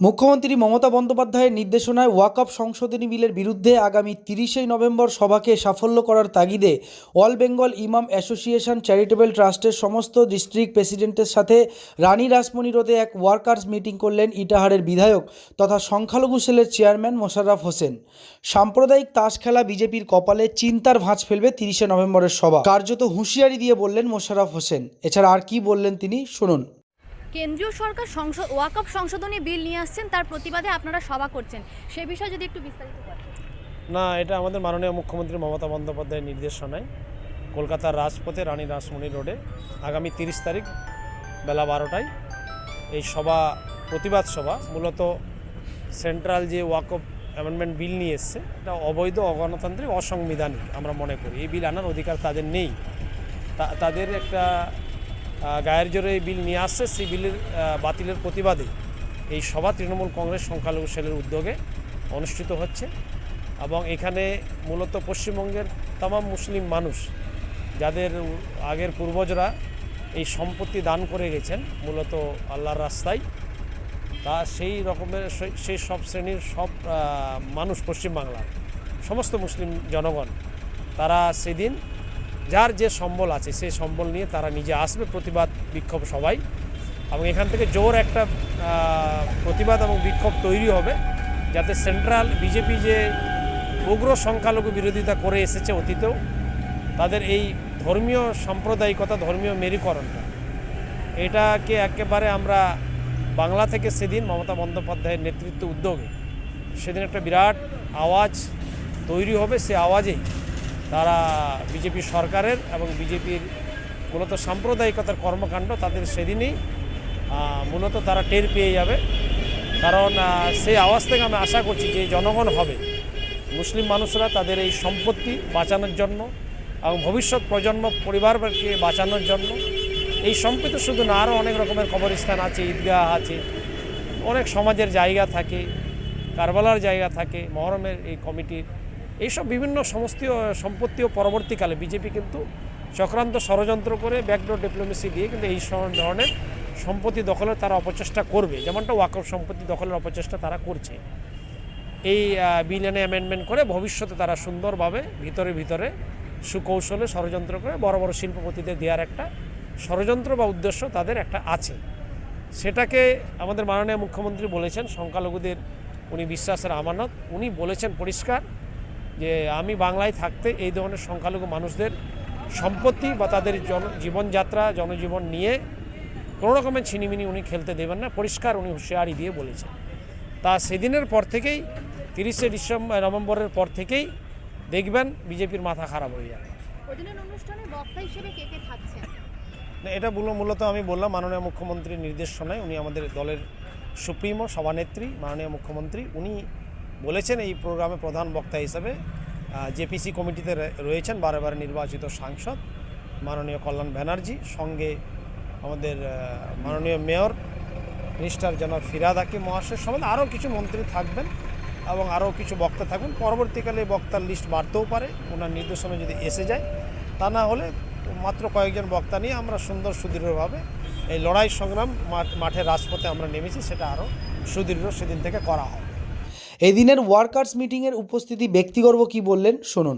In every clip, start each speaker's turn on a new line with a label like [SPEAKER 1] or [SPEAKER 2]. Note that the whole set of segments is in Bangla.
[SPEAKER 1] মুখ্যমন্ত্রী মমতা বন্দ্যোপাধ্যায়ের নির্দেশনায় ওয়াকআপ সংশোধনী বিলের বিরুদ্ধে আগামী তিরিশে নভেম্বর সভাকে সাফল্য করার তাগিদে অল বেঙ্গল ইমাম অ্যাসোসিয়েশন চ্যারিটেবল ট্রাস্টের সমস্ত ডিস্ট্রিক্ট প্রেসিডেন্টের সাথে রানী রাসমণি রোডে এক ওয়ার্কার্স মিটিং করলেন ইটাহারের বিধায়ক তথা সংখ্যালঘু সেলের চেয়ারম্যান মোশাররফ হোসেন। সাম্প্রদায়িক তাস খেলা বিজেপির কপালে চিন্তার ভাঁজ ফেলবে তিরিশে নভেম্বরের সভা। কার্যত হুঁশিয়ারি দিয়ে বললেন মোশাররফ হোসেন। এছাড়া আর কি বললেন তিনি, শুনুন।
[SPEAKER 2] কেন্দ্রীয় সরকার সংসদ ওয়াকআপ সংশোধনী বিল নিয়ে আসছেন, তার প্রতিবাদে আপনারা সভা করছেন। সে বিষয়ে যদি একটু বিস্তারিত
[SPEAKER 3] না, এটা আমাদের মাননীয় মুখ্যমন্ত্রী মমতা বন্দ্যোপাধ্যায়ের নির্দেশনায় কলকাতার রাজপথে রানী রাসমণি রোডে আগামী তিরিশ তারিখ বেলা বারোটায় এই সভা, প্রতিবাদ সভা, মূলত সেন্ট্রাল যে ওয়াকফ অ্যামেন্ডমেন্ট বিল নিয়ে এসছে, এটা অবৈধ, অগণতান্ত্রিক, অসাংবিধানিক আমরা মনে করি। এই বিল আনার অধিকার তাদের নেই। তাদের একটা গায়ের জোরে এই বিল নিয়ে আসছে, সেই বিলের বাতিলের প্রতিবাদে এই সভা তৃণমূল কংগ্রেস সংখ্যালঘু সেলের উদ্যোগে অনুষ্ঠিত হচ্ছে এবং এখানে মূলত পশ্চিমবঙ্গের তামাম মুসলিম মানুষ যাদের আগের পূর্বজরা এই সম্পত্তি দান করে গেছেন, মূলত আল্লাহর রাস্তায়, তা সেই রকমের সেই- সব শ্রেণির সব মানুষ পশ্চিমবাংলার সমস্ত মুসলিম জনগণ, তারা সেদিন যার যে সম্বল আছে, সেই সম্বল নিয়ে তারা নিজে আসবে প্রতিবাদ বিক্ষোভ সবাই। এবং এখান থেকে জোর একটা প্রতিবাদ এবং বিক্ষোভ তৈরি হবে, যাতে সেন্ট্রাল বিজেপি যে উগ্র সংখ্যালঘু বিরোধিতা করে এসেছে অতীতেও, তাদের এই ধর্মীয় সাম্প্রদায়িকতা, ধর্মীয় মেরুকরণটা। এটাকে একেবারে আমরা বাংলা থেকে সেদিন মমতা বন্দ্যোপাধ্যায়ের নেতৃত্ব উদ্যোগে, সেদিন একটা বিরাট আওয়াজ তৈরি হবে, সে আওয়াজেই তারা বিজেপি সরকারের এবং বিজেপির মূলত সাম্প্রদায়িকতার কর্মকাণ্ড তাদের সেদিনই মূলত তারা টের পেয়ে যাবে। কারণ সেই আওয়াজ থেকে আমি আশা করছি যে জনগণ হবে। মুসলিম মানুষরা তাদের এই সম্পত্তি বাঁচানোর জন্য এবং ভবিষ্যৎ প্রজন্ম পরিবারকে বাঁচানোর জন্য। এই সম্পত্তি শুধু না, আরও অনেক রকমের কবরস্থান আছে, ঈদগাহ আছে। অনেক সমাজের জায়গা থাকে, কারবালার জায়গা থাকে, মহরমের এই কমিটির। এইসব বিভিন্ন সমস্ত সম্পত্তিও পরবর্তীকালে বিজেপি কিন্তু চক্রান্ত ষড়যন্ত্র করে ব্যাকডোর ডিপ্লোমেসি দিয়ে কিন্তু এই ধরনের সম্পত্তি দখলের তারা অপচেষ্টা করবে। যেমনটা ওয়াকফ সম্পত্তি দখলের অপচেষ্টা তারা করছে। এই বিল এনে অ্যামেন্ডমেন্ট করে ভবিষ্যতে তারা সুন্দরভাবে ভিতরে ভিতরে সুকৌশলে ষড়যন্ত্র করে বড় বড় শিল্পপতিদের দেওয়ার একটা ষড়যন্ত্র বা উদ্দেশ্য তাদের একটা আছে। সেটাকে আমাদের মাননীয় মুখ্যমন্ত্রী বলেছেন, সংখ্যালঘুদের উনি বিশ্বাসের আমানত। উনি বলেছেন পরিষ্কার যে আমি বাংলায় থাকতে এই ধরনের সংখ্যালঘু মানুষদের সম্পত্তি বা তাদের জন জীবনযাত্রা জনজীবন নিয়ে কোনো রকমের ছিনিমিনি উনি খেলতে দেবেন না পরিষ্কার উনি হুঁশিয়ারি দিয়ে বলেছেন। তা সেদিনের পর থেকেই তিরিশে ডিসেম্বর নভেম্বরের পর থেকেই দেখবেন বিজেপির মাথা খারাপ হয়ে যাবে। না, এটা বলল মূলত আমি বললাম মাননীয় মুখ্যমন্ত্রীর নির্দেশনায় উনি আমাদের দলের সুপ্রিমো সভানেত্রী মাননীয় মুখ্যমন্ত্রী উনি বলেছেন এই প্রোগ্রামে প্রধান বক্তা হিসেবে জেপিসি কমিটিতে রয়েছেন বারে বারে নির্বাচিত সাংসদ মাননীয় কল্যাণ ব্যানার্জি, সঙ্গে আমাদের মাননীয় মেয়র, মিনিস্টার জনাব ফিরাদ হাকিম মহাশয় সমেত আরও কিছু মন্ত্রী থাকবেন এবং আরও কিছু বক্তা থাকবেন। পরবর্তীকালে বক্তার লিস্ট বাড়তেও পারে, ওনার নির্দেশনা যদি এসে যায়, তা না হলে মাত্র কয়েকজন বক্তা নিয়ে আমরা সুন্দর সুদৃঢ়ভাবে এই লড়াই সংগ্রাম মাঠ- রাজপথে আমরা নেমেছি, সেটা আরও সুদৃঢ় সেদিন থেকে করা হবে
[SPEAKER 1] এদিনের ওয়ার্কার্স মিটিংয়ের উপস্থিতি ব্যক্তিগর্ব কি বললেন শুনুন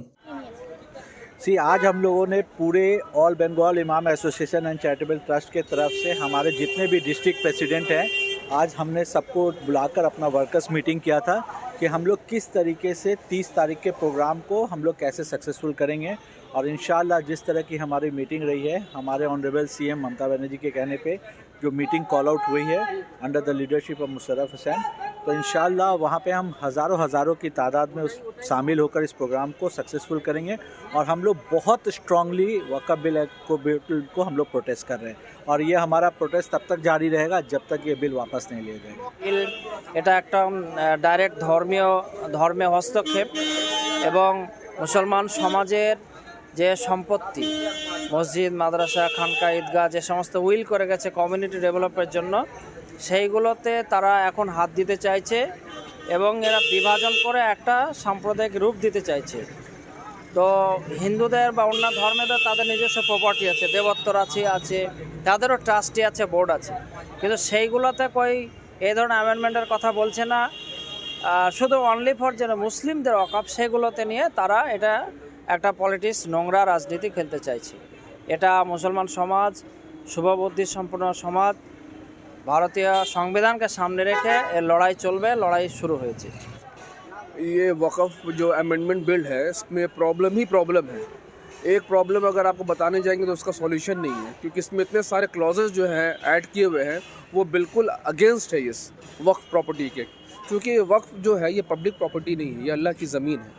[SPEAKER 4] सी आज हम लोगों ने पूरे ऑल बंगाल इमाम एसोसिएशन एंड चैरिटेबल ट्रस्ट के तरफ से हमारे जितने भी डिस्ट्रिक्ट प्रेसिडेंट हैं आज हमने सबको बुलाकर अपना वर्कर्स मीटिंग किया था कि हम लोग किस तरीके से 30 तारीख के प्रोग्राम को हम लोग कैसे सक्सेसफुल करेंगे और इन जिस तरह की हमारी मीटिंग रही है हमारे ऑनरेबल सीएम ममता बनर्जी के कहने पे जो मीटिंग कॉल आउट हुई है under the leadership of Musharraf Hussain तो इन वहाँ पे हम हज़ारों हज़ारों की तादाद में उस शामिल होकर इस प्रोग्राम को सक्सेसफुल करेंगे और हम लोग बहुत स्ट्रांगली वकफ बिल एक्ट को बिल को हम लोग प्रोटेस्ट कर रहे हैं और ये हमारा प्रोटेस्ट तब तक जारी रहेगा जब तक ये बिल वापस नहीं लिया जाएगा
[SPEAKER 5] বিল এটা একটা ডাইরেক্ট ধর্মীয় ধর্মীয় হস্তক্ষেপ এবং মুসলমান সমাজের যে সম্পত্তি মসজিদ, মাদ্রাসা, খানকা, ঈদগাহ, যে সমস্ত উইল করে গেছে কমিউনিটি ডেভেলপের জন্য, সেইগুলোতে তারা এখন হাত দিতে চাইছে এবং এরা বিভাজন করে একটা সাম্প্রদায়িক রূপ দিতে চাইছে। তো হিন্দুদের বা অন্য ধর্মেদের তাদের নিজস্ব প্রপার্টি আছে দেবত্বর আছে আছে, তাদেরও ট্রাস্টি আছে বোর্ড আছে। কিন্তু সেইগুলোতে কই এই ধরনের অ্যামেন্ডমেন্টের কথা বলছে না। শুধু অনলি ফর যেন মুসলিমদের অকাপ, সেগুলোতে নিয়ে তারা এটা একটা পলিটিক্স নোংরা রাজনীতি খেলতে চাইছে। এটা মুসলমান সমাজ শুভবুদ্ধি সম্পন্ন সমাজ ভারতীয় সংবিধানকে সামনে রেখে এর লড়াই চলবে লড়াই শুরু হয়েছে
[SPEAKER 6] ये वक़्फ़ जो अमेंडमेंट बिल है इसमें प्रॉब्लम ही प्रॉब्लम है एक प्रॉब्लम अगर आपको बताने जाएंगे तो उसका सॉल्यूशन नहीं है क्योंकि इसमें इतने सारे क्लॉजेस जो हैं ऐड किए हुए हैं वो बिल्कुल अगेंस्ट है इस वक्फ प्रॉपर्टी के क्योंकि ये वक्फ जो है ये पब्लिक प्रॉपर्टी नहीं है ये अल्लाह की ज़मीन है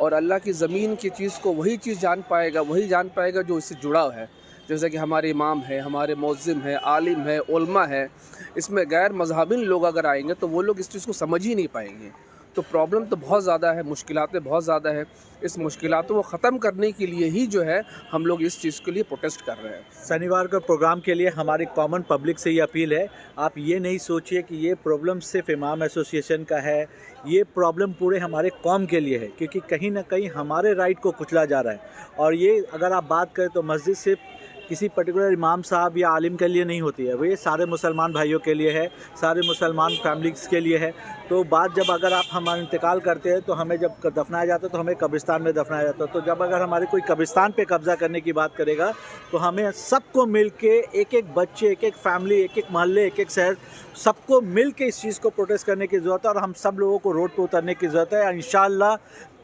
[SPEAKER 6] और अल्लाह की ज़मीन की चीज़ को वही चीज़ जान पाएगा, वही जान पाएगा जो इससे जुड़ा है। जैसे कि हमारे इमाम है, हमारे मौज़िम है, आलिम है, उलमा है, इसमें गैर मजहबिन लोग अगर आएँगे तो वो लोग इस चीज़ को समझ ही नहीं पाएँगे। तो प्रॉब्लम तो बहुत ज़्यादा है मुश्किलें बहुत ज़्यादा है। इस मुश्किलों को ख़त्म करने के लिए ही जो है, हम लोग इस चीज़ के लिए प्रोटेस्ट कर रहे हैं।
[SPEAKER 4] शनिवार के प्रोग्राम के लिए हमारी कॉमन पब्लिक से ये अपील है। आप ये नहीं सोचिए कि ये प्रॉब्लम सिर्फ़ इमाम एसोसिएशन का है। ये प्रॉब्लम पूरे हमारे कौम के लिए है, क्योंकि कहीं ना कहीं हमारे राइट को कुचला जा रहा है। और ये अगर आप बात करें तो मस्जिद सिर्फ़ किसी पर्टिकुलर इमाम साहब या आलिम के लिए नहीं होती है। वो ये सारे मुसलमान भाइयों के लिए है, सारे मुसलमान फैमिलीज़ के लिए है। तो बात जब अगर आप हमारा इंतकाल करते हैं तो हमें जब दफनाया जाता है तो हमें कब्रिस्तान में दफनाया जाता है। तो जब अगर हमारे कोई कब्रिस्तान पे कब्जा करने की बात करेगा तो हमें सबको मिल के एक एक बच्चे एक एक फैमिली एक एक मोहल्ले एक एक शहर, सबको मिल के इस चीज़ को प्रोटेस्ट करने की ज़रूरत है, और हम सब लोगों को रोड पर उतरने की ज़रूरत है। इन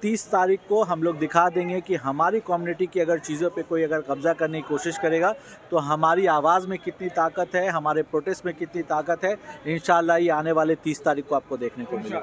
[SPEAKER 4] तीस तारीख को हम लोग दिखा देंगे कि हमारी कम्युनिटी की अगर चीज़ों पे कोई अगर कब्जा करने की कोशिश करेगा तो हमारी आवाज़ में कितनी ताकत है, हमारे प्रोटेस्ट में कितनी ताकत है इन ये आने वाले तीस तारीख को आपको देखने को मिलेगा।